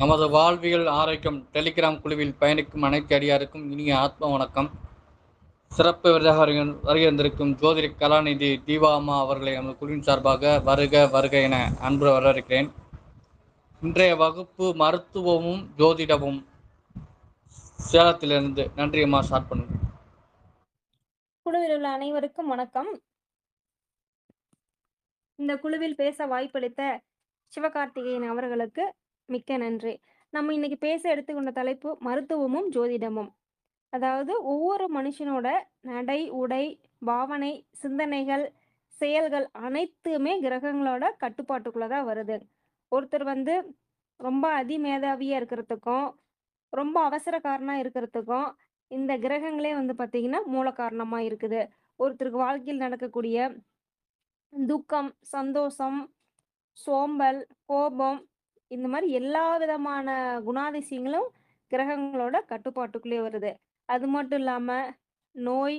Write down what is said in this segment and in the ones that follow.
நமது வாழ்வியல் ஆரோக்கியம் டெலிகிராம் குழுவில் பயணிக்கும் அனைத்து அடியாருக்கும் இனிய ஆத்ம வணக்கம். சிறப்பு விருதாக வருகின்றிருக்கும் ஜோதிட கலாநிதி தீபாமா அவர்களை நமது குழுவின் சார்பாக வருக வருக என அன்பு வரவேற்கிறேன். இன்றைய வகுப்பு மருத்துவமும் ஜோதிடமும் சேலத்திலிருந்து நன்றி அம்மா ஸ்டார்ட் பண்ணுங்க. குழுவில் உள்ள அனைவருக்கும் வணக்கம். இந்த குழுவில் பேச வாய்ப்பளித்த சிவகார்த்திகேயன் அவர்களுக்கு மிக்க நன்றி. நம்ம இன்னைக்கு பேச எடுத்துக்கொண்ட தலைப்பு மருத்துவமும் ஜோதிடமும். அதாவது ஒவ்வொரு மனுஷனோட நடை உடை பாவனை சிந்தனைகள் செயல்கள் அனைத்துமே கிரகங்களோட கட்டுப்பாட்டுக்குள்ள தான் வருது. ஒருத்தர் வந்து ரொம்ப அதிமேதாவியாக இருக்கிறதுக்கும் ரொம்ப அவசரக்காரனாக இருக்கிறதுக்கும் இந்த கிரகங்களே வந்து பார்த்திங்கன்னா மூல காரணமாக இருக்குது. ஒருத்தருக்கு வாழ்க்கையில் நடக்கக்கூடிய துக்கம் சந்தோஷம் சோம்பல் கோபம் இந்த மாதிரி எல்லா விதமான குணாதிசயங்களும் கிரகங்களோட கட்டுப்பாட்டுக்குள்ளே வருது. அது மட்டும் இல்லாம நோய்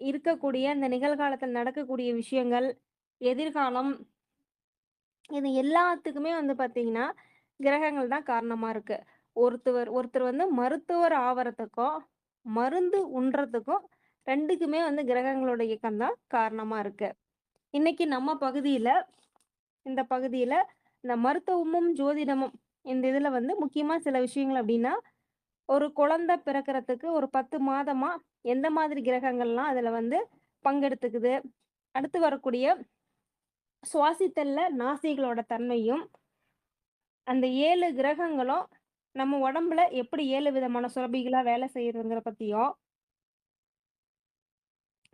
இருக்கக்கூடிய இந்த நிகழ்காலத்தில் நடக்கக்கூடிய விஷயங்கள் எதிர்காலம் இது எல்லாத்துக்குமே வந்து பார்த்தீங்கன்னா கிரகங்கள் தான் காரணமாக இருக்குது ஒருத்தவர் ஒருத்தர் வந்து மருத்துவர் ஆவறதுக்கும் மருந்து உண்றதுக்கும் ரெண்டுக்குமே வந்து கிரகங்களோட இயக்கம் தான் காரணமாக இருக்குது இன்னைக்கு நம்ம பகுதியில் இந்த பகுதியில் இந்த மருத்துவமும் ஜோதிடமும் இந்த இதில் வந்து முக்கியமாக சில விஷயங்கள் அப்படின்னா ஒரு குழந்தை பிறக்கிறதுக்கு ஒரு பத்து மாதமாக எந்த மாதிரி கிரகங்கள்லாம் அதில் வந்து பங்கெடுத்துக்குது. அடுத்து வரக்கூடிய சுவாசித்தல்ல நாசிகளோட தன்மையும் அந்த ஏழு கிரகங்களும் நம்ம உடம்புல எப்படி ஏழு விதமான சுரபிகளா வேலை செய்யறதுங்கிற பத்தியும்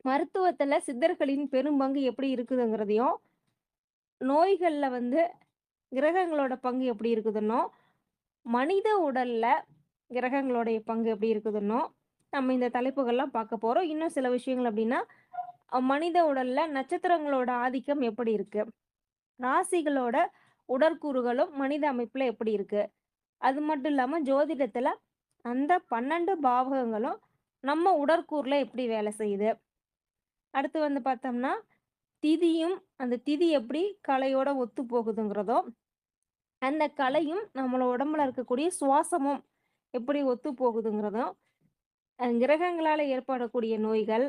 மருத்துவத்துல சித்தர்களின் பெரும்பங்கு எப்படி இருக்குதுங்கிறதையும் நோய்கள்ல வந்து கிரகங்களோட பங்கு எப்படி இருக்குதுன்னோ மனித உடல்ல கிரகங்களுடைய பங்கு எப்படி இருக்குதுன்னோ நம்ம இந்த தலைப்புகள்லாம் பார்க்க போறோம். இன்னும் சில விஷயங்கள் அப்படின்னா மனித உடல்ல நட்சத்திரங்களோட ஆதிக்கம் எப்படி இருக்கு? ராசிகளோட உடற்கூறுகளும் மனித அமைப்புல எப்படி இருக்கு? அது மட்டும் இல்லாம ஜோதிடத்துல அந்த பன்னெண்டு பாவகங்களும் நம்ம உடற்கூறுல எப்படி வேலை செய்யுது? அடுத்து வந்து பார்த்தோம்னா திதியும் அந்த திதி எப்படி கலையோட ஒத்து போகுதுங்கிறதும் அந்த கலையும் நம்மளோட உடம்புல இருக்கக்கூடிய சுவாசமும் எப்படி ஒத்து போகுதுங்கிறதும் கிரகங்களால ஏற்படக்கூடிய நோய்கள்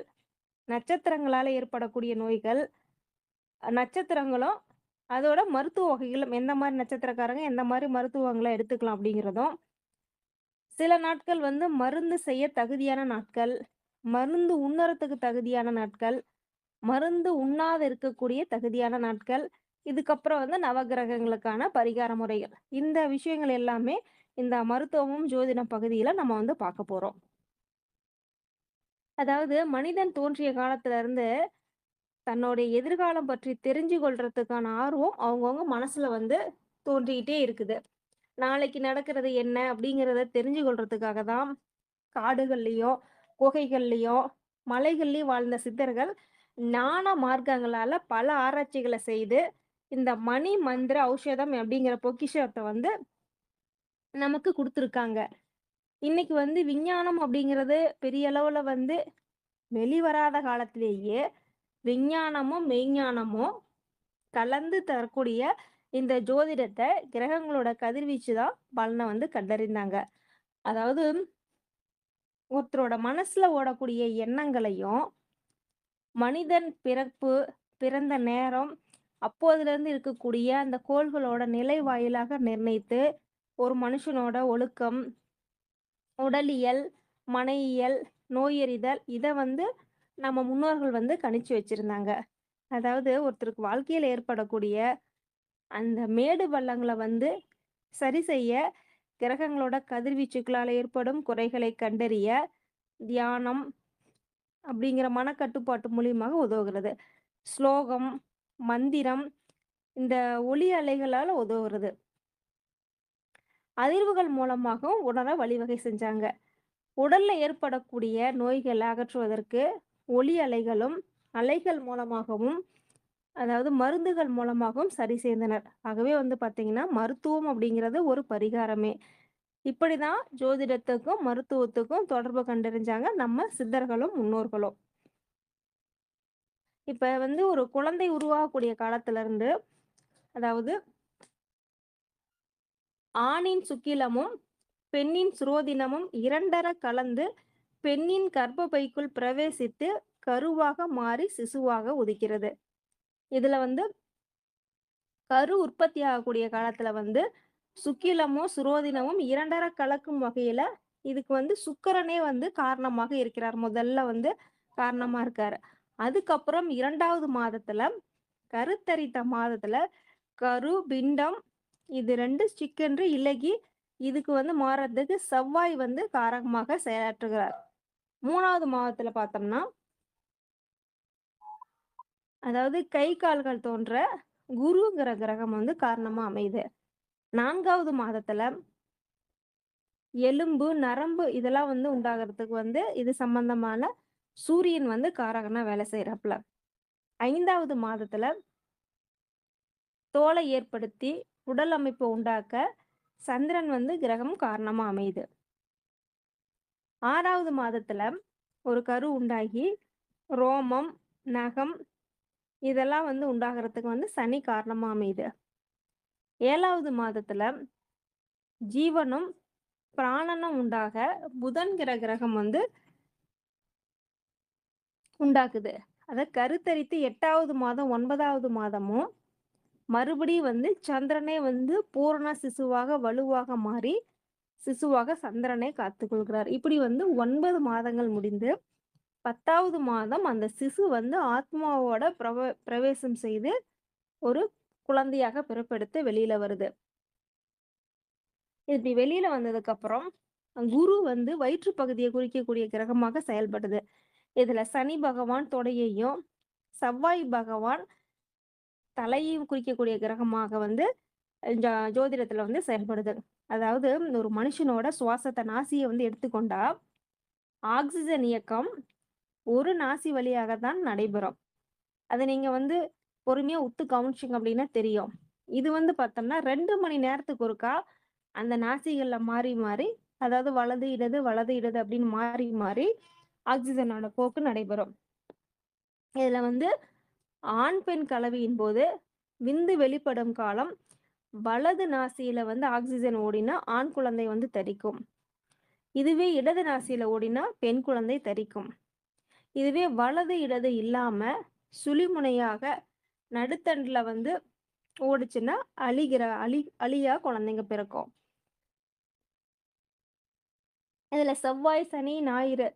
நட்சத்திரங்களால ஏற்படக்கூடிய நோய்கள் நட்சத்திரங்களும் அதோட மருத்துவ வகைகளும் எந்த மாதிரி நட்சத்திரக்காரங்க எந்த மாதிரி மருத்துவங்களை எடுத்துக்கலாம் அப்படிங்கிறதும் சில நாட்கள் வந்து மருந்து செய்ய தகுதியான நாட்கள் மருந்து உண்ணறத்துக்கு தகுதியான நாட்கள் மருந்து உண்ணாத இருக்கக்கூடிய தகுதியான நாட்கள் இதுக்கப்புறம் வந்து நவகிரகங்களுக்கான பரிகார முறைகள். இந்த விஷயங்கள் எல்லாமே இந்த மருத்துவமும் ஜோதிடம் பகுதியில நம்ம வந்து பார்க்க போறோம். அதாவது மனிதன் தோன்றிய காலத்துல இருந்து தன்னுடைய எதிர்காலம் பற்றி தெரிஞ்சு கொள்றதுக்கான ஆர்வம் அவங்கவுங்க மனசுல வந்து தோன்றிக்கிட்டே இருக்குது. நாளைக்கு நடக்கிறது என்ன அப்படிங்கிறத தெரிஞ்சு கொள்றதுக்காக தான் காடுகள்லையோ குகைகள்லையோ மலைகள்லேயும் வாழ்ந்த சித்தர்கள் ஞான மார்க்கங்களால பல ஆராய்ச்சிகளை செய்து இந்த மணி மந்திர ஔஷதம் அப்படிங்கிற பொக்கிஷத்தை வந்து நமக்கு கொடுத்துருக்காங்க. இன்னைக்கு வந்து விஞ்ஞானம் அப்படிங்கிறது பெரிய அளவுல வந்து வெளிவராத காலத்திலேயே விஞ்ஞானமும் மெய்ஞானமும் கலந்து தரக்கூடிய இந்த ஜோதிடத்தை கிரகங்களோட கதிர்வீச்சு தான் பலனை வந்து கண்டறிந்தாங்க. அதாவது ஒருத்தரோட மனசுல ஓடக்கூடிய எண்ணங்களையும் மனிதன் பிறப்பு பிறந்த நேரம் அப்போதுலேருந்து இருக்கக்கூடிய அந்த கோள்களோட நிலை வாயிலாக நிர்ணயித்து ஒரு மனுஷனோட ஒழுக்கம் உடலியல் மனையியல் நோயறிதல் இதை வந்து நம்ம முன்னோர்கள் வந்து கணிச்சு வச்சிருந்தாங்க. அதாவது ஒருத்தருக்கு வாழ்க்கையில் ஏற்படக்கூடிய அந்த மேடு பள்ளங்களை வந்து சரி செய்ய கிரகங்களோட கதிர்வீச்சுக்களால் ஏற்படும் குறைகளை கண்டறிய தியானம் அப்படிங்கிற மனக்கட்டுப்பாட்டு மூலியமாக உதவுகிறது. ஸ்லோகம் மந்திரம் இந்த ஒளி அலைகளால் உதவுறது. அதிர்வுகள் மூலமாகவும் உணர வழிவகை செஞ்சாங்க. உடல்ல ஏற்படக்கூடிய நோய்களை அகற்றுவதற்கு ஒளி அலைகளும் அலைகள் மூலமாகவும் அதாவது மருந்துகள் மூலமாகவும் சரி செய்தனர். ஆகவே வந்து பார்த்திங்கன்னா மருத்துவம் அப்படிங்கிறது ஒரு பரிகாரமே. இப்படிதான் ஜோதிடத்துக்கும் மருத்துவத்துக்கும் தொடர்பு கண்டறிஞ்சாங்க நம்ம சித்தர்களும் முன்னோர்களும். இப்ப வந்து ஒரு குழந்தை உருவாகக்கூடிய காலத்துல இருந்து அதாவது ஆணின் சுக்கிலமும் பெண்ணின் சுரோதினமும் இரண்டர கலந்து பெண்ணின் கர்ப்பப்பைக்குள் பிரவேசித்து கருவாக மாறி சிசுவாக உதிக்கிறது. இதுல வந்து கரு உற்பத்தி ஆகக்கூடிய காலத்துல வந்து சுக்கிலமும் சுரோதினமும் இரண்டர கலக்கும் வகையில இதுக்கு வந்து சுக்கரனே வந்து காரணமாக இருக்கிறார். முதல்ல வந்து காரணமா இருக்காரு. அதுக்கப்புறம் இரண்டாவது மாதத்துல கருத்தரித்த மாதத்துல கரு பிண்டம் இது ரெண்டு சிக்கென்று இலகி இதுக்கு வந்து மாறதுக்கு செவ்வாய் வந்து காரகமாக செயலாற்றுகிறார். மூணாவது மாதத்துல பார்த்தோம்னா அதாவது கை கால்கள் தோன்ற குருங்கிற கிரகம் வந்து காரணமா அமையுது. நான்காவது மாதத்துல எலும்பு நரம்பு இதெல்லாம் வந்து உண்டாகிறதுக்கு வந்து இது சம்பந்தமான சூரியன் வந்து காரகனா வேலை செய்யறாப்புல ஐந்தாவது மாதத்துல தோலை ஏற்படுத்தி உடல் அமைப்பை உண்டாக்க சந்திரன் வந்து கிரகம் காரணமா அமையுது. ஆறாவது மாதத்துல ஒரு கரு உண்டாகி ரோமம் நகம் இதெல்லாம் வந்து உண்டாகிறதுக்கு வந்து சனி காரணமா அமையுது. ஏழாவது மாதத்துல ஜீவனும் பிராணனும் உண்டாக புதன்கிற கிரகம் வந்து உண்டாக்குது. அதை கருத்தரித்து எட்டாவது மாதம் ஒன்பதாவது மாதமும் மறுபடியும் வந்து சந்திரனே வந்து பூரண சிசுவாக வலுவாக மாறி சிசுவாக சந்திரனை காத்துக்கொள்கிறார். இப்படி வந்து ஒன்பது மாதங்கள் முடிந்து பத்தாவது மாதம் அந்த சிசு வந்து ஆத்மாவோட பிரவ பிரவேசம் செய்து ஒரு குழந்தையாக பிறப்பெடுத்து வெளியில வருது. இப்படி வெளியில வந்ததுக்கு அப்புறம் குரு வந்து வயிற்று பகுதியை குறிக்கக்கூடிய கிரகமாக செயல்படுது. இதுல சனி பகவான் தொடையையும் செவ்வாய் பகவான் தலையையும் குறிக்கக்கூடிய கிரகமாக வந்து ஜோதிடத்துல வந்து செயல்படுது. அதாவது ஒரு மனுஷனோட சுவாசத்தை நாசியை வந்து எடுத்துக்கொண்டா ஆக்சிஜன் இயக்கம் ஒரு நாசி வழியாக தான் நடைபெறும். அதை நீங்க வந்து பொறுமையா உத்து கவனிச்சிங்க அப்படின்னா தெரியும். இது வந்து பார்த்தோம்னா ரெண்டு மணி நேரத்துக்கு ஒருக்கா அந்த நாசிகள்ல மாறி மாறி அதாவது வலது இடது வலது இடது அப்படின்னு மாறி மாறி ஆக்சிஜனோட போக்கு நடைபெறும். இதுல வந்து ஆண் பெண் கலவையின் போது விந்து வெளிப்படும் காலம் வலது நாசியில வந்து ஆக்சிஜன் ஓடினா ஆண் குழந்தை வந்து தரிக்கும். இதுவே இடது நாசியில ஓடினா பெண் குழந்தை தரிக்கும். இதுவே வலது இடது இல்லாம சுழிமுனையாக நடுத்தண்டுல வந்து ஓடிச்சுன்னா அழிகிற அழி அழியா குழந்தைங்க பிறக்கும். இதுல செவ்வாய் சனி ஞாயிறு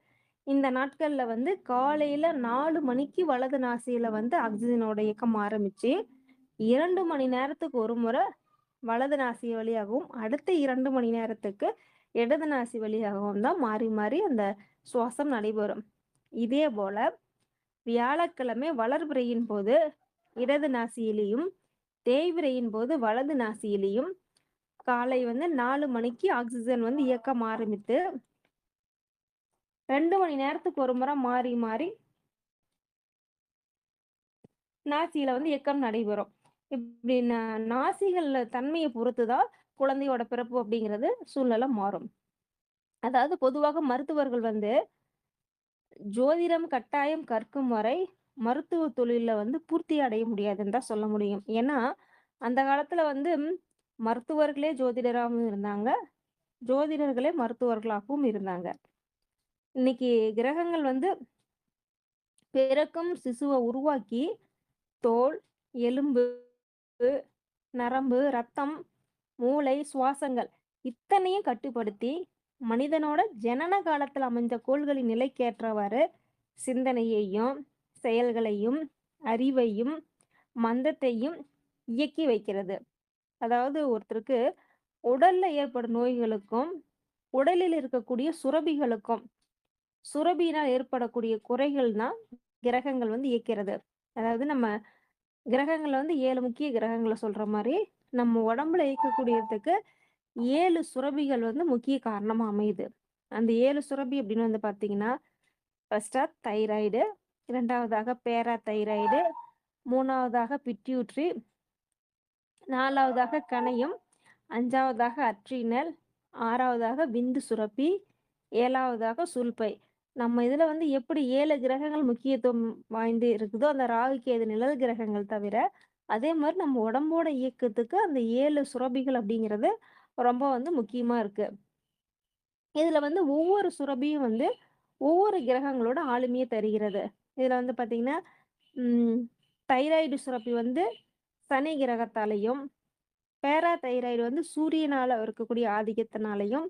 இந்த நாட்கள்ல வந்து காலையில நாலு மணிக்கு வலது நாசியில வந்து ஆக்சிஜனோட இயக்கம் ஆரம்பிச்சு இரண்டு மணி நேரத்துக்கு ஒரு முறை வலது நாசி வழியாகவும் அடுத்த இரண்டு மணி நேரத்துக்கு இடது நாசி வழியாகவும் தான் மாறி மாறி அந்த சுவாசம் நடைபெறும். இதே போல வியாழக்கிழமை வளர்பிறையின் போது இடது நாசியிலையும் தேய்விரையின் போது வலது நாசியிலையும் காலை வந்து நாலு மணிக்கு ஆக்சிஜன் வந்து இயக்கம் ஆரம்பித்து ரெண்டு மணி நேரத்துக்கு ஒரு முறை மாறி மாறி நாசியில வந்து இயக்கம் நடைபெறும். இப்படி நாசிகள் தன்மையை பொறுத்துதான் குழந்தையோட பிறப்பு அப்படிங்கிறது சூழ்நிலை மாறும். அதாவது பொதுவாக மருத்துவர்கள் வந்து ஜோதிடம் கட்டாயம் கற்கும் வரை மருத்துவ தொழில வந்து பூர்த்தி அடைய முடியாதுன்னு தான் சொல்ல முடியும். ஏன்னா அந்த காலத்துல வந்து மருத்துவர்களே ஜோதிடராகவும் இருந்தாங்க. ஜோதிடர்களே மருத்துவர்களாகவும் இருந்தாங்க. இன்னைக்கு கிரகங்கள் வந்து பிறக்கும் சிசுவை உருவாக்கி தோல் எலும்பு நரம்பு ரத்தம் மூளை சுவாசங்கள் இத்தனையும் கட்டுப்படுத்தி மனிதனோட ஜனன காலத்தில் அமைந்த கோள்களின் நிலைக்கேற்றவாறு சிந்தனையையும் செயல்களையும் அறிவையும் மந்தத்தையும் இயக்கி வைக்கிறது. அதாவது ஒருத்தருக்கு உடல்ல ஏற்படும் நோய்களுக்கும் உடலில் இருக்கக்கூடிய சுரபிகளுக்கும் சுரபியினால் ஏற்படக்கூடிய குறைகள் தான் கிரகங்கள் வந்து இயக்கிறது. அதாவது நம்ம கிரகங்களை வந்து ஏழு முக்கிய கிரகங்களை சொல்ற மாதிரி நம்ம உடம்புல இயக்கக்கூடியதுக்கு ஏழு சுரபிகள் வந்து முக்கிய காரணமா அமையுது. அந்த ஏழு சுரபி அப்படின்னு வந்து பாத்தீங்கன்னா ஃபர்ஸ்டா தைராய்டு இரண்டாவதாக பேரா தைராய்டு மூணாவதாக பிட்யூட்ரி நாலாவதாக கணையம் அஞ்சாவதாக அட்ரினல் ஆறாவதாக விந்து சுரப்பி ஏழாவதாக சுல்பை. நம்ம இதுல வந்து எப்படி ஏழு கிரகங்கள் முக்கியத்துவம் வாய்ந்து இருக்குதோ அந்த ராகு கேது நிழல் கிரகங்கள் தவிர அதே மாதிரி நம்ம உடம்போட இயக்கத்துக்கு அந்த ஏழு சுரபிகள் அப்படிங்கிறது ரொம்ப வந்து முக்கியமா இருக்கு. இதுல வந்து ஒவ்வொரு சுரபியும் வந்து ஒவ்வொரு கிரகங்களோட ஆளுமையை தருகிறது. இதுல வந்து பாத்தீங்கன்னா தைராய்டு சுரப்பி வந்து சனி கிரகத்தாலையும் பேரா தைராய்டு வந்து சூரியனால இருக்கக்கூடிய ஆதிக்கத்தினாலையும்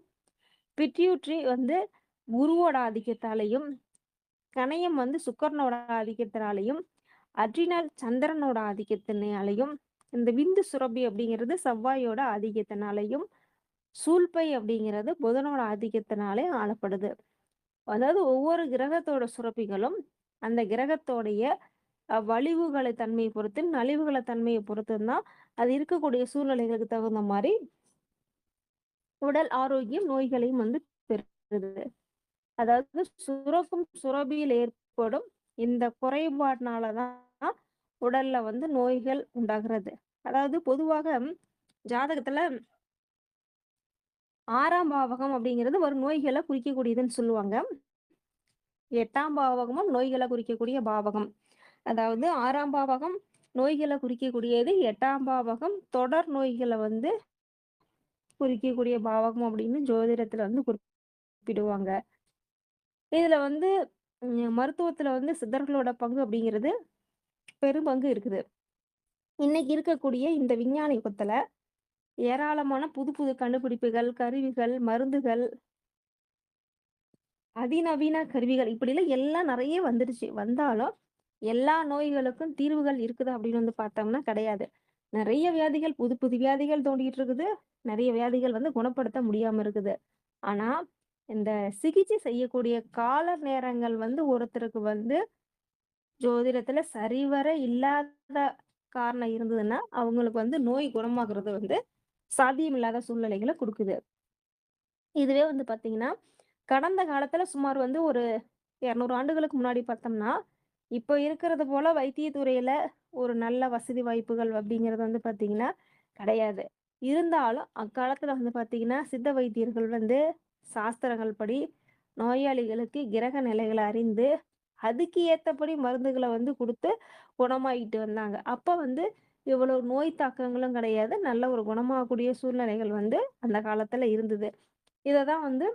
பிட்யூட்ரி வந்து குருவோட ஆதிக்கத்தாலையும் கணையம் வந்து சுக்கரனோட ஆதிக்கத்தினாலையும் அட்ரினல் சந்திரனோட ஆதிக்கத்தினாலையும் இந்த விந்து சுரப்பி அப்படிங்கிறது செவ்வாயோட ஆதிக்கத்தினாலையும் சூல்பை அப்படிங்கிறது புதனோட ஆதிக்கத்தினாலே ஆளப்படுது. அதாவது ஒவ்வொரு கிரகத்தோட சுரப்பிகளும் அந்த கிரகத்தோடைய வலிவுகளை தன்மையை பொறுத்து, நலிவுகளை தன்மையை பொறுத்தும் தான் அது இருக்கக்கூடிய சூழ்நிலைகளுக்கு தகுந்த மாதிரி உடல் ஆரோக்கியம், நோய்களையும் வந்து பெறுது. அதாவது சுரக்கும் சுரபியில் ஏற்படும் இந்த குறைபாடுனால தான் உடல்ல வந்து நோய்கள் உண்டாகிறது. அதாவது பொதுவாக ஜாதகத்துல ஆறாம் பாவகம் அப்படிங்கிறது ஒரு நோய்களை குறிக்கக்கூடியதுன்னு சொல்லுவாங்க. எட்டாம் பாவகமும் நோய்களை குறிக்கக்கூடிய பாவகம். அதாவது ஆறாம் பாவகம் நோய்களை குறிக்கக்கூடியது, எட்டாம் பாவகம் தொடர் நோய்களை வந்து குறிக்கக்கூடிய பாவகம் அப்படின்னு ஜோதிடத்துல வந்து குறிப்பிடுவாங்க. இதுல வந்து மருத்துவத்துல வந்து சித்தர்களோட பங்கு அப்படிங்கிறது பெரும் பங்கு இருக்குது. இன்னைக்கு இருக்கக்கூடிய இந்த விஞ்ஞான யுகத்துல ஏராளமான புது புது கண்டுபிடிப்புகள், கருவிகள், மருந்துகள் அதிநவீன கருவிகள் இப்படிலாம் எல்லாம் நிறைய வந்துடுச்சு. வந்தாலும் எல்லா நோய்களுக்கும் தீர்வுகள் இருக்குதா அப்படின்னு வந்து பார்த்தோம்னா கிடையாது. நிறைய வியாதிகள் புது புது வியாதிகள் தோண்டிட்டு இருக்குது. நிறைய வியாதிகள் வந்து குணப்படுத்த முடியாம இருக்குது. ஆனா, இந்த சிகிச்சை செய்யக்கூடிய கால நேரங்கள் வந்து ஒருத்தருக்கு வந்து ஜோதிடத்துல சரிவர இல்லாத காரணம் இருந்ததுன்னா, அவங்களுக்கு வந்து நோய் குணமாகிறது வந்து சாத்தியமில்லாத சூழ்நிலைகளை கொடுக்குது இதுவே வந்து பாத்தீங்கன்னா கடந்த காலத்துல சுமார் வந்து ஒரு 200 ஆண்டுகளுக்கு முன்னாடி பார்த்தோம்னா, இப்போ இருக்கிறது போல வைத்தியத்துறையில ஒரு நல்ல வசதி வாய்ப்புகள் அப்படிங்கிறது வந்து பாத்தீங்கன்னா கிடையாது. இருந்தாலும் அக்காலத்துல வந்து பாத்தீங்கன்னா சித்த வைத்தியர்கள் வந்து சாஸ்திரங்கள் படி நோயாளிகளுக்கு கிரக நிலைகளை அறிந்து, அதுக்கு ஏற்றபடி மருந்துகளை வந்து கொடுத்து குணமாயிட்டு வந்தாங்க. அப்போ வந்து இவ்வளோ நோய் தாக்கங்களும் கிடையாது. நல்ல ஒரு குணமாகக்கூடிய சூழ்நிலைகள் வந்து அந்த காலத்தில் இருந்தது. இதை தான் வந்து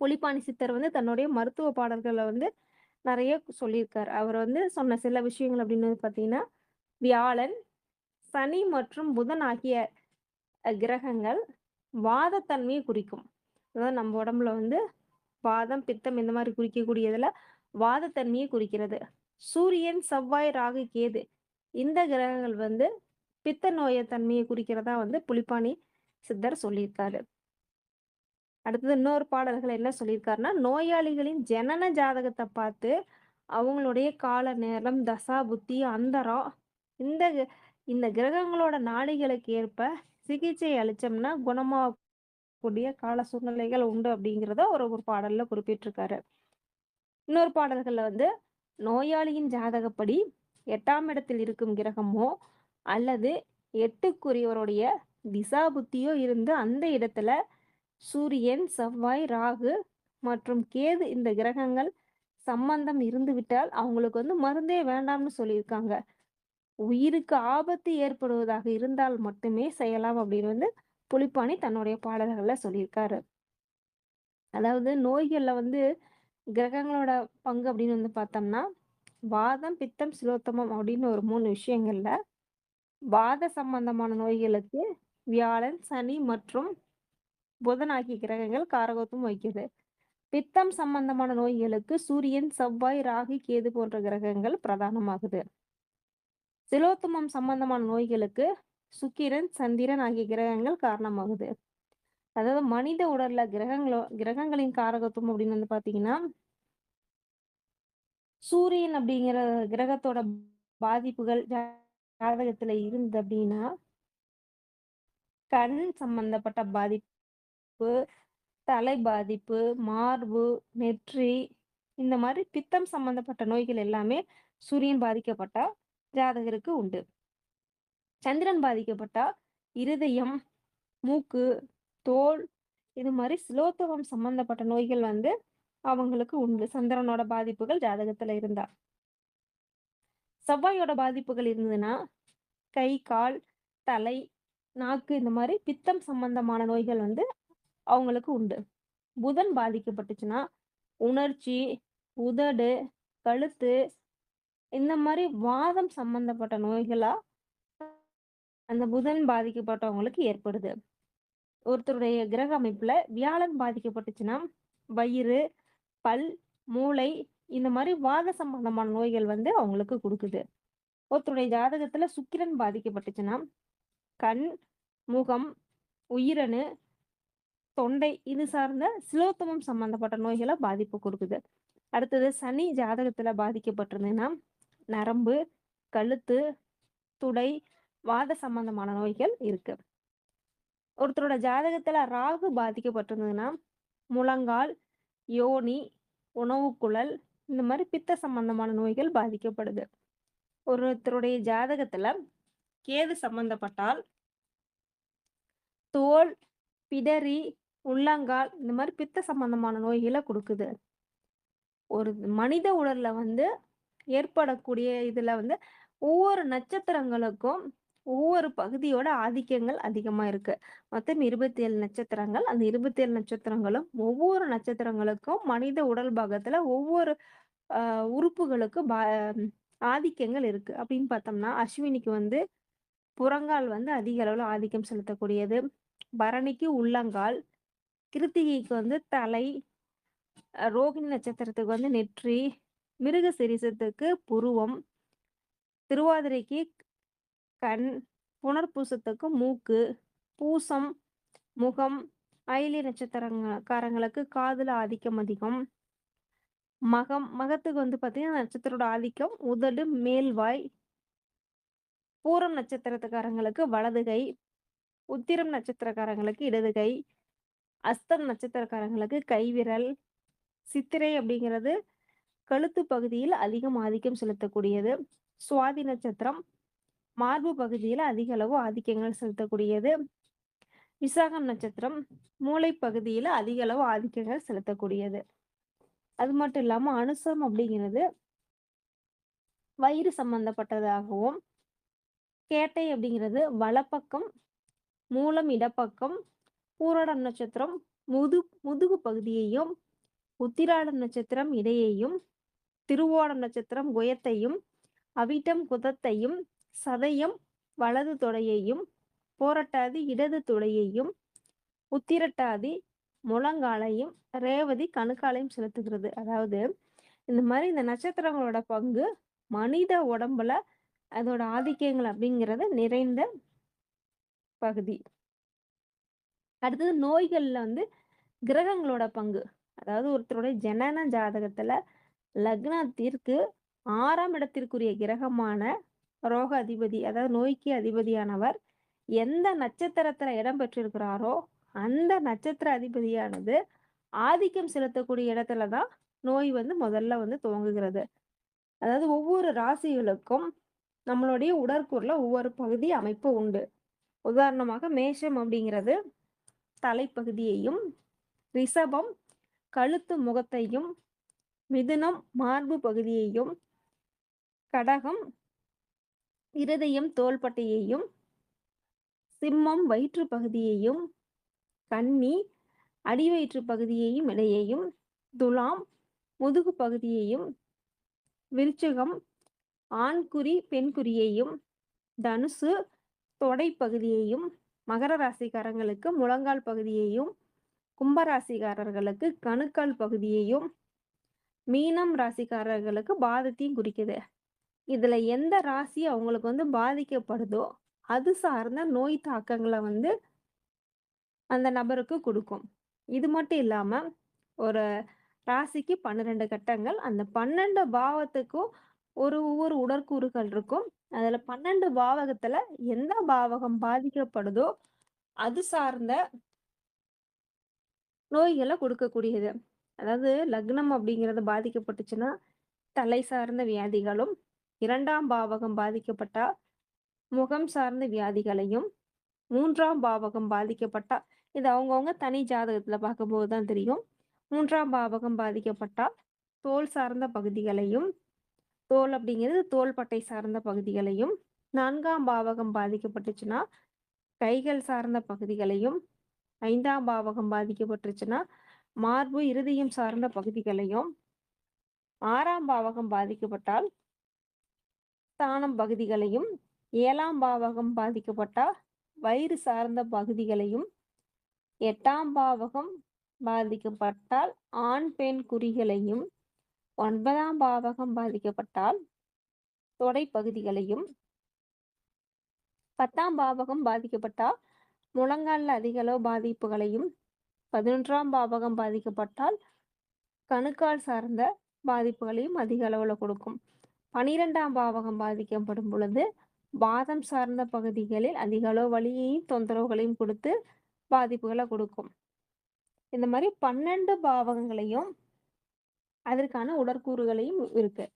புலிப்பாணி சித்தர் வந்து தன்னுடைய மருத்துவ பாடல்களை வந்து நிறைய சொல்லியிருக்கார் அவர் வந்து சொன்ன சில விஷயங்கள் அப்படின்னு பார்த்தீங்கன்னா, வியாழன், சனி மற்றும் புதன் ஆகிய கிரகங்கள் வாதத்தன்மையை குறிக்கும். அதாவது நம்ம உடம்புல வந்து வாதம், பித்தம் இந்த மாதிரி குறிக்கக்கூடியதுல வாதத்தன்மையை குறிக்கிறது. சூரியன், செவ்வாய், ராகு, கேது இந்த கிரகங்கள் வந்து பித்த நோய தன்மையை குறிக்கிறதா வந்து புலிப்பாணி சித்தர் சொல்லியிருக்காரு. அடுத்தது இன்னொரு பாடல்கள் என்ன சொல்லியிருக்காருன்னா, நோயாளிகளின் ஜனன ஜாதகத்தை பார்த்து, அவங்களுடைய கால நேரம், தசா, புத்தி, அந்தரம் இந்த க இந்த கிரகங்களோட நாடிகளுக்கு ஏற்ப சிகிச்சை அளிச்சோம்னா குணமாகக்கூடிய கால சூழ்நிலைகள் உண்டு அப்படிங்கிறத ஒரு ஒரு பாடல்ல குறிப்பிட்டிருக்காரு. இன்னொரு பாடல்கள்ல வந்து, நோயாளியின் ஜாதகப்படி எட்டாம் இடத்தில் இருக்கும் கிரகமோ, அல்லது எட்டுக்குரியவருடைய திசா புத்தியோ இருந்து அந்த இடத்துல சூரியன், செவ்வாய், ராகு மற்றும் கேது இந்த கிரகங்கள் சம்பந்தம் இருந்துவிட்டால், அவங்களுக்கு வந்து மருந்தே வேண்டாம்னு சொல்லியிருக்காங்க. உயிருக்கு ஆபத்து ஏற்படுவதாக இருந்தால் மட்டுமே செய்யலாம் அப்படின்னு வந்து புலிப்பாணி தன்னுடைய பாடல்கள்ல சொல்லியிருக்காரு. அதாவது நோய்களில் வந்து கிரகங்களோட பங்கு அப்படின்னு வந்து பார்த்தோம்னா, வாதம், பித்தம், சிலோத்தமம் அப்படின்னு ஒரு மூணு விஷயங்கள்ல, வாத சம்பந்தமான நோய்களுக்கு வியாழன், சனி மற்றும் புதன் ஆகிய கிரகங்கள் காரகத்துவம் வகிக்குது. பித்தம் சம்பந்தமான நோய்களுக்கு சூரியன், செவ்வாய், ராகு, கேது போன்ற கிரகங்கள் பிரதானமாகுது. சிலோத்தமம் சம்பந்தமான நோய்களுக்கு சுக்கிரன், சந்திரன் ஆகிய கிரகங்கள் காரணமாகுது. அதாவது மனித உடல்ல கிரகங்களோ கிரகங்களின் காரகத்துவம் அப்படின்னு வந்து பார்த்தீங்கன்னா சூரியன் அப்படிங்கிற கிரகத்தோட பாதிப்புகள் ஜாதகத்துல இருந்து அப்படின்னா கண் சம்பந்தப்பட்ட பாதிப்பு, தலை பாதிப்பு, மார்பு, நெற்றி இந்த மாதிரி பித்தம் சம்பந்தப்பட்ட நோய்கள் எல்லாமே சூரியன் பாதிக்கப்பட்டா ஜாதகருக்கு உண்டு. சந்திரன் பாதிக்கப்பட்டா இருதயம், மூக்கு, தோல் இது மாதிரி சிலோத்தமம் சம்பந்தப்பட்ட நோய்கள் வந்து அவங்களுக்கு உண்டு. சந்திரனோட பாதிப்புகள் ஜாதகத்துல இருந்தா. செவ்வாயோட பாதிப்புகள் இருந்ததுன்னா, கை, கால், தலை, நாக்கு இந்த மாதிரி பித்தம் சம்பந்தமான நோய்கள் வந்து அவங்களுக்கு உண்டு. புதன் பாதிக்கப்பட்டுச்சுன்னா, உணர்ச்சி, உதடு, கழுத்து இந்த மாதிரி வாதம் சம்பந்தப்பட்ட நோய்களா? அந்த புதன் பாதிக்கப்பட்டவங்களுக்கு ஏற்படுது. ஒருத்தருடைய கிரக அமைப்புல வியாழன் பாதிக்கப்பட்டுச்சுன்னா, வயிறு, பல், மூளை இந்த மாதிரி வாத சம்பந்தமான நோய்கள் வந்து அவங்களுக்கு கொடுக்குது. ஒருத்தருடைய ஜாதகத்துல சுக்கிரன் பாதிக்கப்பட்டுச்சுன்னா, கண், முகம், உயிரணு, தொண்டை இது சார்ந்த சிலோத்தமம் சம்பந்தப்பட்ட நோய்களை பாதிப்பு கொடுக்குது. அடுத்தது சனி ஜாதகத்துல பாதிக்கப்பட்டிருந்ததுன்னா, நரம்பு, கழுத்து, துடை, வாத சம்பந்தமான நோய்கள் இருக்கு. ஒருத்தரோட ஜாதகத்துல ராகு பாதிக்கப்பட்டிருந்ததுன்னா, முழங்கால், யோனி, உணவுக்குழல் இந்த மாதிரி பித்த சம்பந்தமான நோய்கள் பாதிக்கப்படுது. ஒருத்தருடைய ஜாதகத்துல கேது சம்பந்தப்பட்டால் தோல், பிடரி, உள்ளங்கால் இந்த மாதிரி பித்த சம்பந்தமான நோய்களை கொடுக்குது ஒரு மனித உடல்ல வந்து ஏற்படக்கூடிய இதில் வந்து ஒவ்வொரு நட்சத்திரங்களுக்கும் ஒவ்வொரு பகுதியோட ஆதிக்கங்கள் அதிகமாக இருக்கு. மொத்தம் 27 நட்சத்திரங்கள். அந்த 27 நட்சத்திரங்களும் ஒவ்வொரு நட்சத்திரங்களுக்கும் மனித உடல் பாகத்துல ஒவ்வொரு உறுப்புகளுக்கு பா ஆதிக்கங்கள் இருக்கு. அப்படின்னு பார்த்தோம்னா, அஸ்வினிக்கு வந்து புறங்கால் வந்து அதிக அளவில் ஆதிக்கம் செலுத்தக்கூடியது. பரணிக்கு உள்ளங்கால், கிருத்திகைக்கு வந்து தலை, ரோகிணி நட்சத்திரத்துக்கு வந்து நெற்றி, மிருகசீரிஷத்துக்கு புருவம், திருவாதிரைக்கு கண், புனர்பூசத்துக்கு மூக்கு, பூசம் முகம், ஆயில்ய நட்சத்திரங்க காரங்களுக்கு காதுல ஆதிக்கம் அதிகம். மகம் மகத்துக்கு வந்து பார்த்தீங்கன்னா, நட்சத்திரோட ஆதிக்கம் உதடு, மேல்வாய். பூரம் நட்சத்திரத்துக்காரங்களுக்கு வலது கை, உத்திரம் நட்சத்திரக்காரங்களுக்கு இடது கை, அஸ்தம் நட்சத்திரக்காரங்களுக்கு கைவிரல், சித்திரை அப்படிங்கிறது கழுத்து பகுதியில் அதிகம் ஆதிக்கம் செலுத்தக்கூடியது. சுவாதி நட்சத்திரம் மார்பு பகுதியில் அதிக அளவு ஆதிக்கங்கள் செலுத்தக்கூடியது. விசாகம் நட்சத்திரம் மூளை பகுதியில் அதிக அளவு ஆதிக்கங்கள் செலுத்தக்கூடியது. அது மட்டும் இல்லாம அனுசம் அப்படிங்கிறது வயிறு சம்பந்தப்பட்டதாகவும், கேட்டை அப்படிங்கிறது வலப்பக்கம், மூலம் இடப்பக்கம், பூரடம் நட்சத்திரம் முது முதுகு பகுதியையும், உத்திராட நட்சத்திரம் இடையையும், திருவோணம் நட்சத்திரம் குயத்தையும், அவிட்டம் குதத்தையும், சதயம் வலது தொடையையும், போரட்டாதி இடது துடையையும், உத்திரட்டாதி முழங்காலையும், ரேவதி கணுக்காலையும் செலுத்துகிறது. அதாவது இந்த மாதிரி இந்த நட்சத்திரங்களோட பங்கு மனித உடம்புல அதோட ஆதிக்கங்கள் அப்படிங்கிறது நிறைந்த பகுதி. அடுத்தது நோய்கள்ல வந்து கிரகங்களோட பங்கு. அதாவது ஒருத்தருடைய ஜனன ஜாதகத்துல லக்னத்திற்கு ஆறாம் இடத்திற்குரிய கிரகமான ரோக அதிபதி, அதாவது நோய்க்கு அதிபதியானவர் எந்த நட்சத்திரத்துல இடம் பெற்றிருக்கிறாரோ, அந்த நட்சத்திர அதிபதியானது ஆதிக்கம் செலுத்தக்கூடிய இடத்துல தான் நோய் வந்து முதல்ல வந்து துவங்குகிறது. அதாவது ஒவ்வொரு ராசிகளுக்கும் நம்மளுடைய உடற்கூரில் ஒவ்வொரு பகுதி அமைப்பு உண்டு. உதாரணமாக மேஷம் அப்படிங்கிறது தலைப்பகுதியையும், ரிஷபம் கழுத்து முகத்தையும், மிதுனம் மார்பு பகுதியையும், கடகம் இருதயம் தோள்பட்டையையும், சிம்மம் வயிற்று பகுதியையும், கன்னி அடிவயிற்று பகுதியையும் இடையையும், துலாம் முதுகு பகுதியையும், விருச்சகம் ஆண்குறி பெண்குறியையும், தனுசு தொடை பகுதியையும், மகர ராசிக்காரங்களுக்கு முழங்கால் பகுதியையும், கும்பராசிக்காரர்களுக்கு கணுக்கால் பகுதியையும், மீனம் ராசிக்காரர்களுக்கு பாதத்தையும் குறிக்குது. இதுல எந்த ராசி அவங்களுக்கு வந்து பாதிக்கப்படுதோ, அது சார்ந்த நோய் தாக்கங்களை வந்து அந்த நபருக்கு கொடுக்கும் இது மட்டும் இல்லாம ஒரு ராசிக்கு 12 கட்டங்கள். அந்த 12 பாவத்துக்கும் ஒரு ஒவ்வொரு உடற்கூறுகள் இருக்கும். அதுல 12 பாவகத்துல எந்த பாவகம் பாதிக்கப்படுதோ, அது சார்ந்த நோய்களை கொடுக்கக்கூடியது அதாவது லக்னம் அப்படிங்கிறது பாதிக்கப்பட்டுச்சுன்னா, தலை சார்ந்த வியாதிகளும், இரண்டாம் பாவகம் பாதிக்கப்பட்டா முகம் சார்ந்த வியாதிகளையும், மூன்றாம் பாவகம் பாதிக்கப்பட்டா இது அவங்கவுங்க தனி ஜாதகத்துல பார்க்கும்போது தான் தெரியும். மூன்றாம் பாவகம் பாதிக்கப்பட்டா தோல் சார்ந்த பகுதிகளையும், தோல் அப்படிங்கிறது தோள்பட்டை சார்ந்த பகுதிகளையும், நான்காம் பாவகம் பாதிக்கப்பட்டுச்சுன்னா கைகள் சார்ந்த பகுதிகளையும் ஐந்தாம் பாவகம் பாதிக்கப்பட்டுருச்சுன்னா மார்பு இருதயம் சார்ந்த பகுதிகளையும் ஆறாம் பாவகம் பாதிக்கப்பட்டால் ஸ்தானம் பகுதிகளையும் ஏழாம் பாவகம் பாதிக்கப்பட்டால் வயிறு சார்ந்த பகுதிகளையும் எட்டாம் பாவகம் பாதிக்கப்பட்டால் ஆண் பெண் குறிகளையும் ஒன்பதாம் பாவகம் பாதிக்கப்பட்டால் தொடை பகுதிகளையும் பத்தாம் பாவகம் பாதிக்கப்பட்டால் முழங்காலில் அதிக அளவு பாதிப்புகளையும் பதினொன்றாம் பாவகம் பாதிக்கப்பட்டால் கணுக்கால் சார்ந்த பாதிப்புகளையும் அதிக அளவில் கொடுக்கும். பனிரெண்டாம் பாவகம் பாதிக்கப்படும் பொழுது பாதம் சார்ந்த பகுதிகளில் அதிக அளவு வலியையும் தொந்தரவுகளையும் கொடுத்து பாதிப்புகளை கொடுக்கும். இந்த மாதிரி பன்னெண்டு பாவகங்களையும் அதற்கான உடற்கூறுகளையும் இருக்கு.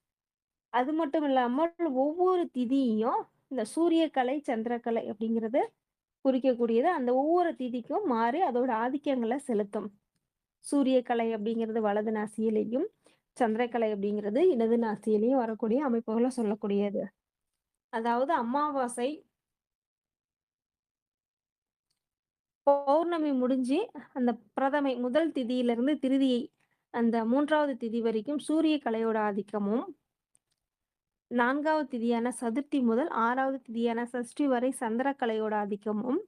அது மட்டும் இல்லாமல் ஒவ்வொரு திதியையும் இந்த சூரியக்கலை சந்திரக்கலை அப்படிங்கிறது குறிக்கக்கூடியது. அந்த ஒவ்வொரு திதிக்கும் மாறி அதோட ஆதிக்கங்களை செலுத்தும். சூரியக்கலை அப்படிங்கிறது வலது நாசியிலையும் சந்திரக்கலை அப்படிங்கிறது இடது நாசியிலையும் வரக்கூடிய அமைப்புகளை சொல்லக்கூடியது. அதாவது அமாவாசை பௌர்ணமி முடிஞ்சு அந்த பிரதமை முதல் திதியிலிருந்து திருதியை அந்த மூன்றாவது திதி வரைக்கும் சூரிய கலையோட ஆதிக்கமும் நான்காவது திதியான சதுர்த்தி முதல் ஆறாவது திதியான சஷ்டி வரை சந்திரக்கலையோட ஆதிக்கமும்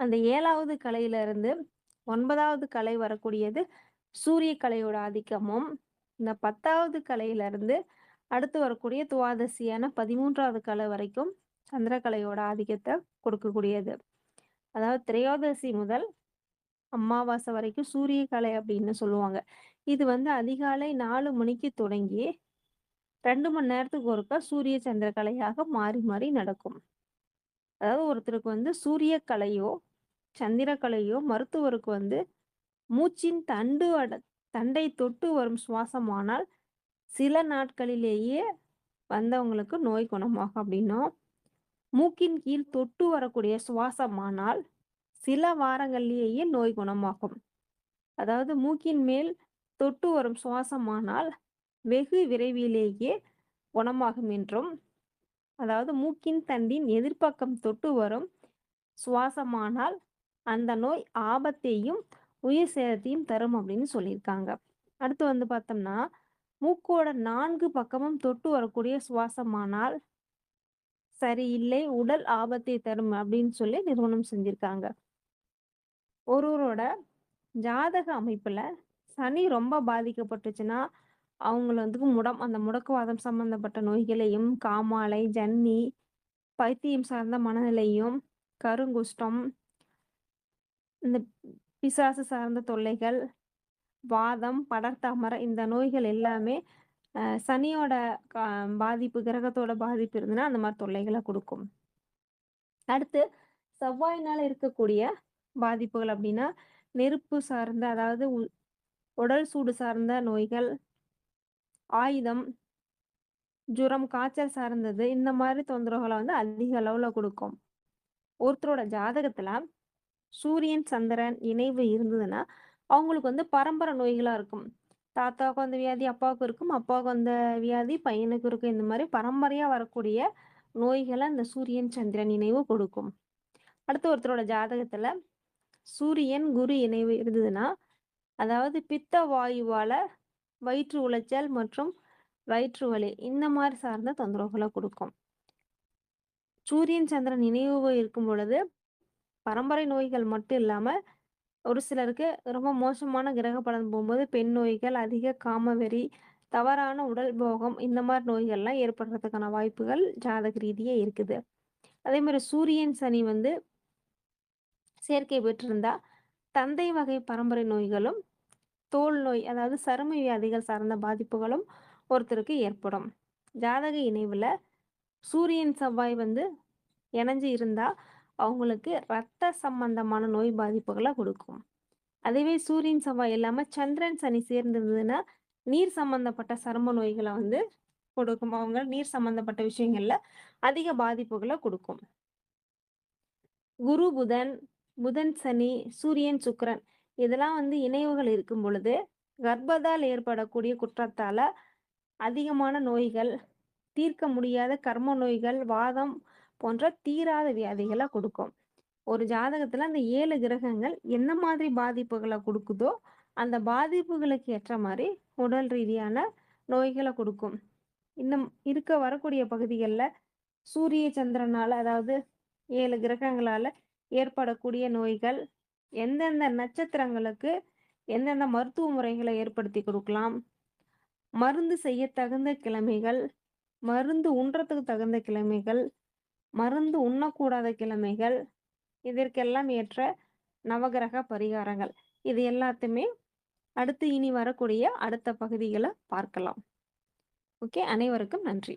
அந்த ஏழாவது கலையிலிருந்து ஒன்பதாவது கலை வரக்கூடியது சூரிய கலையோட ஆதிக்கமும் இந்த பத்தாவது கலையிலிருந்து அடுத்து வரக்கூடிய துவாதசியான பதிமூன்றாவது கலை வரைக்கும் சந்திரக்கலையோட ஆதிக்கத்தை கொடுக்கக்கூடியது. அதாவது திரையோதசி முதல் அமாவாசை வரைக்கும் சூரிய கலை அப்படின்னு சொல்லுவாங்க. இது வந்து அதிகாலை நாலு மணிக்கு தொடங்கி ரெண்டு மணி நேரத்துக்கு ஒருக்கா சூரிய சந்திர கலையாக மாறி மாறி நடக்கும். அதாவது ஒருத்தருக்கு வந்து சூரிய கலையோ சந்திர கலையோ மருத்துவருக்கு வந்து மூச்சின் தண்டு அட தண்டை தொட்டு வரும் சுவாசமானால் சில நாட்களிலேயே வந்தவங்களுக்கு நோய் குணமாகும் அப்படின்னும். மூக்கின் கீழ் தொட்டு வரக்கூடிய சுவாசமானால் சில வாரங்களிலேயே நோய் குணமாகும். அதாவது மூக்கின் மேல் தொட்டு வரும் சுவாசமானால் வெகு விரைவிலேயே குணமாகும் என்றும் அதாவது மூக்கின் தண்டின் எதிர்ப்பக்கம் தொட்டு வரும் சுவாசமானால் அந்த நோய் ஆபத்தையும் உயிர் சேதத்தையும் தரும் அப்படின்னு சொல்லியிருக்காங்க. அடுத்து வந்து பார்த்தோம்னா மூக்கோட நான்கு பக்கமும் தொட்டு வரக்கூடிய சுவாசமானால் சரியில்லை உடல் ஆபத்தை தரும் அப்படின்னு சொல்லி நிறுவனம் செஞ்சிருக்காங்க. ஒருவரோட ஜாதக அமைப்புல சனி ரொம்ப பாதிக்கப்பட்டுச்சுன்னா அவங்கள வந்து முடம் அந்த முடக்குவாதம் சம்பந்தப்பட்ட நோய்களையும் காமாலை ஜன்னி பைத்தியம் சார்ந்த மனநிலையும் கருங்குஷ்டம் இந்த பிசாசு சார்ந்த தொல்லைகள் வாதம் படர்தாமரை இந்த நோய்கள் எல்லாமே சனியோட கா- பாதிப்பு கிரகத்தோட பாதிப்பு இருந்ததுன்னா அந்த மாதிரி தொல்லைகளை கொடுக்கும். அடுத்து செவ்வாயினால இருக்கக்கூடிய பாதிப்புகள் அப்படின்னா நெருப்பு சார்ந்த அதாவது உடல் சூடு சார்ந்த நோய்கள் ஆயுதம் ஜுரம் காய்ச்சல் சார்ந்தது இந்த மாதிரி தொந்தரவுகளை வந்து அதிக அளவுல கொடுக்கும். ஒருத்தரோட ஜாதகத்துல சூரியன் சந்திரன் இணைவு இருந்ததுன்னா அவங்களுக்கு வந்து பரம்பரை நோய்களா இருக்கும். தாத்தாவுக்கு அந்த வியாதி அப்பாவுக்கு இருக்கும். அப்பாவுக்கு வந்த வியாதி பையனுக்கு இருக்கும். இந்த மாதிரி பரம்பரையா வரக்கூடிய நோய்களை அந்த சூரியன் சந்திரன் இணைவு கொடுக்கும். அடுத்து ஒருத்தரோட ஜாதகத்துல சூரியன் குரு இணைவு இருந்ததுன்னா அதாவது பித்த வாயுவால வயிற்று உளைச்சல் மற்றும் வயிற்று வலி இந்த மாதிரி சார்ந்த தொந்தரவுகளை கொடுக்கும். சூரியன் சந்திரன் இணைவு இருக்கும் பொழுது பரம்பரை நோய்கள் மட்டும் இல்லாம ஒரு சிலருக்கு ரொம்ப மோசமான கிரக பலன் போகும்போது பெண் நோய்கள் அதிக காமவெறி தவறான உடல் போகம் இந்த மாதிரி நோய்கள்லாம் ஏற்படுறதுக்கான வாய்ப்புகள் ஜாதக ரீதியே இருக்குது. அதே மாதிரி சூரியன் சனி வந்து சேர்க்கை பெற்றிருந்தா தந்தை வகை பரம்பரை நோய்களும் தோல் நோய் அதாவது சரும வியாதிகள் சார்ந்த பாதிப்புகளும் ஒருத்தருக்கு ஏற்படும். ஜாதக இணைவில் சூரியன் செவ்வாய் வந்து இணைஞ்சு இருந்தால் அவங்களுக்கு ரத்த சம்பந்தமான நோய் பாதிப்புகளை கொடுக்கும். அதுவே சூரியன் செவ்வாய் இல்லாமல் சந்திரன் சனி சேர்ந்திருந்ததுன்னா நீர் சம்பந்தப்பட்ட சரும நோய்களை வந்து கொடுக்கும். அவங்க நீர் சம்பந்தப்பட்ட விஷயங்கள்ல அதிக பாதிப்புகளை கொடுக்கும். குரு புதன் புதன் சனி சூரியன் சுக்கரன் இதெல்லாம் வந்து இணைவுகள் இருக்கும் பொழுது கர்ப்பத்தால் ஏற்படக்கூடிய குற்றத்தால அதிகமான நோய்கள் தீர்க்க முடியாத கர்ம நோய்கள் வாதம் போன்ற தீராத வியாதிகளை கொடுக்கும். ஒரு ஜாதகத்துல அந்த ஏழு கிரகங்கள் என்ன மாதிரி பாதிப்புகளை கொடுக்குதோ அந்த பாதிப்புகளுக்கு ஏற்ற மாதிரி உடல் ரீதியான நோய்களை கொடுக்கும். இன்னும் இருக்க வரக்கூடிய பகுதிகளில் சூரிய, சந்திரனால அதாவது ஏழு கிரகங்களால ஏற்படக்கூடிய நோய்கள், எந்தெந்த நட்சத்திரங்களுக்கு எந்தெந்த மருத்துவ முறைகளை ஏற்படுத்தி கொடுக்கலாம் மருந்து செய்ய தகுந்த கிழமைகள், மருந்து உண்றதுக்கு தகுந்த கிழமைகள், மருந்து உண்ணக்கூடாத கிழமைகள், இதற்கெல்லாம் ஏற்ற நவகிரக பரிகாரங்கள். இது எல்லாத்தையுமே அடுத்து இனி வரக்கூடிய அடுத்த பகுதிகளை பார்க்கலாம். ஓகே. அனைவருக்கும் நன்றி.